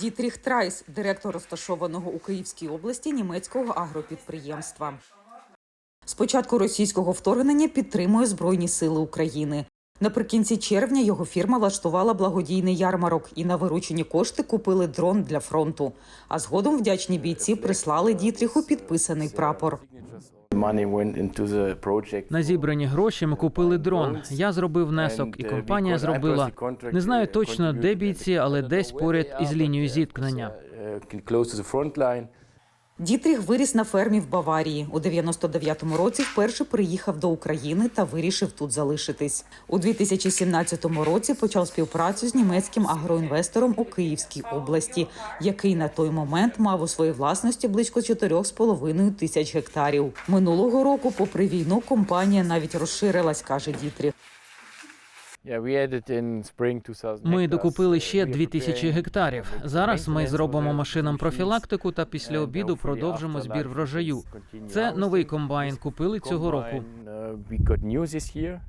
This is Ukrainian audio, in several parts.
Дітріх Трайс, директор розташованого у Київській області німецького агропідприємства. З початку російського вторгнення підтримує Збройні сили України. Наприкінці червня його фірма влаштувала благодійний ярмарок і на виручені кошти купили дрон для фронту. А згодом вдячні бійці прислали Дітріху підписаний прапор. На зібрані гроші ми купили дрон. Я зробив внесок, і uh, компанія зробила. Не знаю uh, точно, де бійці, але десь поряд із лінією зіткнення. Дітріх виріс на фермі в Баварії. У 99-му році вперше приїхав до України та вирішив тут залишитись. У 2017 році почав співпрацю з німецьким агроінвестором у Київській області, який на той момент мав у своїй власності близько 4,5 тисяч гектарів. Минулого року, попри війну, компанія навіть розширилась, каже Дітріх. Ми докупили Uh, ще we are 2000 гектарів. Зараз ми зробимо машинам профілактику та після обіду продовжимо збір врожаю. Це новий комбайн. Купили цього року. combine, uh, We got new this year.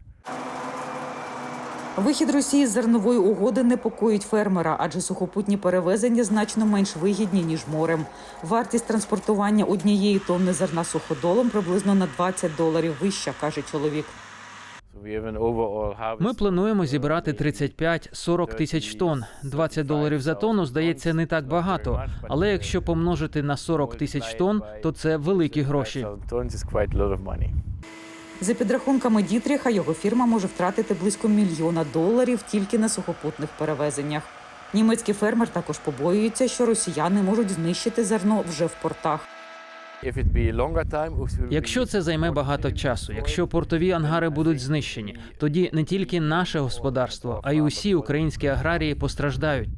Вихід Росії з зернової угоди непокоїть фермера, адже сухопутні перевезення значно менш вигідні ніж морем. Вартість транспортування однієї тонни зерна суходолом приблизно на 20 доларів вища, каже чоловік. Ми плануємо зібрати 35-40 тисяч тонн. 20 доларів за тонну здається не так багато. Але якщо помножити на 40 тисяч тонн, то це великі гроші. 5,000 tons is quite a lot of money. За підрахунками Дітріха, його фірма може втратити близько мільйона доларів тільки на сухопутних перевезеннях. Німецький фермер також побоюється, що росіяни можуть знищити зерно вже в портах. Якщо це займе багато часу, якщо портові ангари будуть знищені, тоді не тільки наше господарство, а й усі українські аграрії постраждають.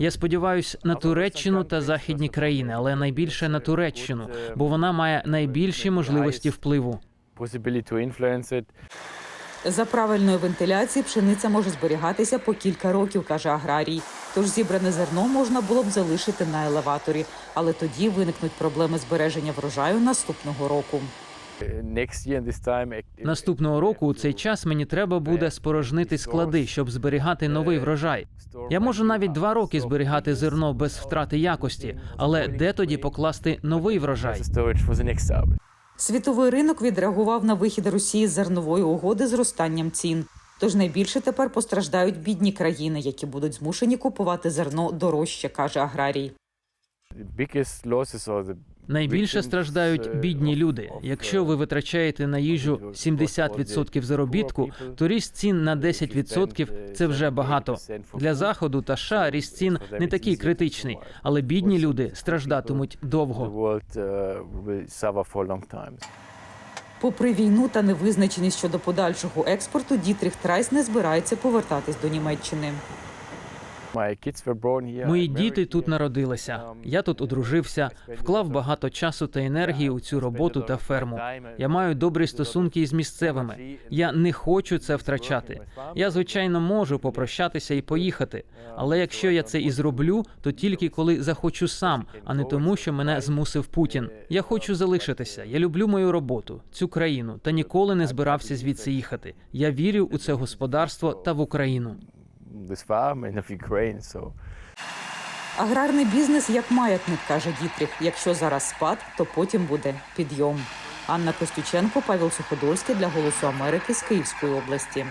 Я сподіваюся на Туреччину та західні країни, але найбільше на Туреччину, бо вона має найбільші можливості впливу. За правильної вентиляції пшениця може зберігатися по кілька років, каже аграрій. Тож зібране зерно можна було б залишити на елеваторі, але тоді виникнуть проблеми збереження врожаю наступного року. Наступного року у цей час мені треба буде спорожнити склади, щоб зберігати новий врожай. Я можу навіть два роки зберігати зерно без втрати якості, але де тоді покласти новий врожай? Світовий ринок відреагував на вихід Росії з зернової угоди зростанням цін. Тож найбільше тепер постраждають бідні країни, які будуть змушені купувати зерно дорожче, каже аграрій. Найбільше страждають бідні люди. Якщо ви витрачаєте на їжу 70% заробітку, то ріст цін на 10% – це вже багато. Для заходу та США ріст цін не такий критичний, але бідні люди страждатимуть довго. Попри війну та невизначеність щодо подальшого експорту, Дітріх Трайс не збирається повертатись до Німеччини. Мої діти тут народилися. Я тут одружився, вклав багато часу та енергії у цю роботу та ферму. Я маю добрі стосунки із місцевими. Я не хочу це втрачати. Я звичайно можу попрощатися і поїхати. Але якщо я це і зроблю, то тільки коли захочу сам, а не тому, що мене змусив Путін. Я хочу залишитися. Я люблю мою роботу, цю країну та ніколи не збирався звідси їхати. Я вірю у це господарство та в Україну. This farm and of Ukraine, so Аграрний бізнес як маятник, каже Дітріх. Якщо зараз спад, то потім буде підйом. Анна Костюченко, Павел Суходольський для Голосу Америки з Київської області.